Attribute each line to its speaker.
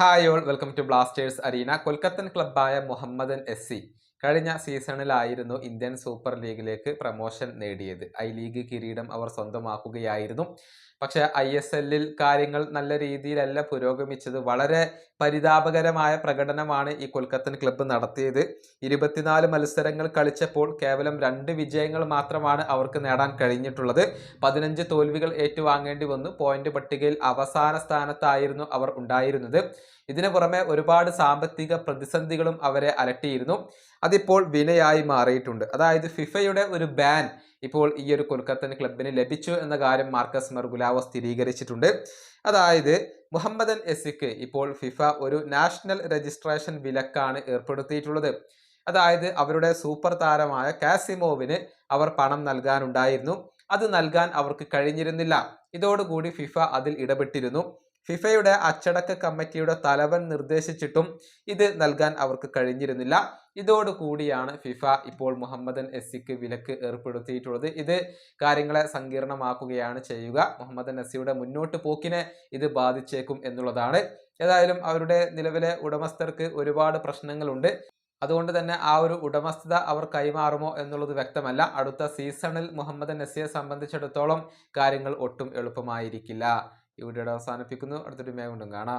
Speaker 1: Hi all welcome to Blasters arena കൊൽക്കത്തൻ ക്ലബ്ബായ Mohammedan S C കഴിഞ്ഞ സീസണിലായിരുന്നു ഇന്ത്യൻ സൂപ്പർ ലീഗിലേക്ക് പ്രമോഷൻ നേടിയത്. ഐ ലീഗ് കിരീടം അവർ സ്വന്തമാക്കുകയായിരുന്നു. പക്ഷേ ഐ എസ് എല്ലിൽ കാര്യങ്ങൾ നല്ല രീതിയിലല്ല പുരോഗമിച്ചത്. വളരെ പരിതാപകരമായ പ്രകടനമാണ് ഈ കൊൽക്കത്തൻ ക്ലബ്ബ് നടത്തിയത്. ഇരുപത്തിനാല് മത്സരങ്ങൾ കളിച്ചപ്പോൾ കേവലം രണ്ട് വിജയങ്ങൾ മാത്രമാണ് അവർക്ക് നേടാൻ കഴിഞ്ഞിട്ടുള്ളത്. പതിനഞ്ച് തോൽവികൾ ഏറ്റുവാങ്ങേണ്ടി വന്നു. പോയിന്റ് പട്ടികയിൽ അവസാന സ്ഥാനത്തായിരുന്നു അവർ ഉണ്ടായിരുന്നത്. ഇതിനു പുറമെ ഒരുപാട് സാമ്പത്തിക പ്രതിസന്ധികളും അവരെ അലട്ടിയിരുന്നു. അതിപ്പോൾ വിനയായി മാറിയിട്ടുണ്ട്. അതായത് ഫിഫയുടെ ഒരു ബാൻ ഇപ്പോൾ ഈ ഒരു കൊൽക്കത്തൻ ക്ലബിന് ലഭിച്ചു എന്ന കാര്യം മാർക്കസ് മെർഗുലാവോ സ്ഥിരീകരിച്ചിട്ടുണ്ട്. അതായത് മുഹമ്മദൻ എസിക്ക് ഇപ്പോൾ ഫിഫ ഒരു നാഷണൽ രജിസ്ട്രേഷൻ വിലക്കാണ് ഏർപ്പെടുത്തിയിട്ടുള്ളത്. അതായത് അവരുടെ സൂപ്പർ താരമായ കാസിമോവിന് അവർ പണം നൽകാനുണ്ടായിരുന്നു. അത് നൽകാൻ അവർക്ക് കഴിഞ്ഞിരുന്നില്ല. ഇതോടുകൂടി ഫിഫ അതിൽ ഇടപെട്ടിരുന്നു. ഫിഫയുടെ അച്ചടക്ക കമ്മിറ്റിയുടെ തലവൻ നിർദ്ദേശിച്ചിട്ടും ഇത് നൽകാൻ അവർക്ക് കഴിഞ്ഞിരുന്നില്ല. ഇതോടുകൂടിയാണ് ഫിഫ ഇപ്പോൾ മുഹമ്മദൻ എസ്സിക്ക് വിലക്ക് ഏർപ്പെടുത്തിയിട്ടുള്ളത്. ഇത് കാര്യങ്ങളെ സങ്കീർണമാക്കുകയാണ് ചെയ്യുക. മുഹമ്മദൻ എസ്സിയുടെ മുന്നോട്ട് പോക്കിനെ ഇത് ബാധിച്ചേക്കും എന്നുള്ളതാണ്. ഏതായാലും അവരുടെ നിലവിലെ ഉടമസ്ഥർക്ക് ഒരുപാട് പ്രശ്നങ്ങളുണ്ട്. അതുകൊണ്ട് തന്നെ ആ ഒരു ഉടമസ്ഥത അവർ കൈമാറുമോ എന്നുള്ളത് വ്യക്തമല്ല. അടുത്ത സീസണിൽ മുഹമ്മദ് നസിയെ സംബന്ധിച്ചിടത്തോളം കാര്യങ്ങൾ ഒട്ടും എളുപ്പമായിരിക്കില്ല. വീഡിയോയുടെ അവസാനിപ്പിക്കുന്നു. അടുത്തൊരു മേഘം കാണാം.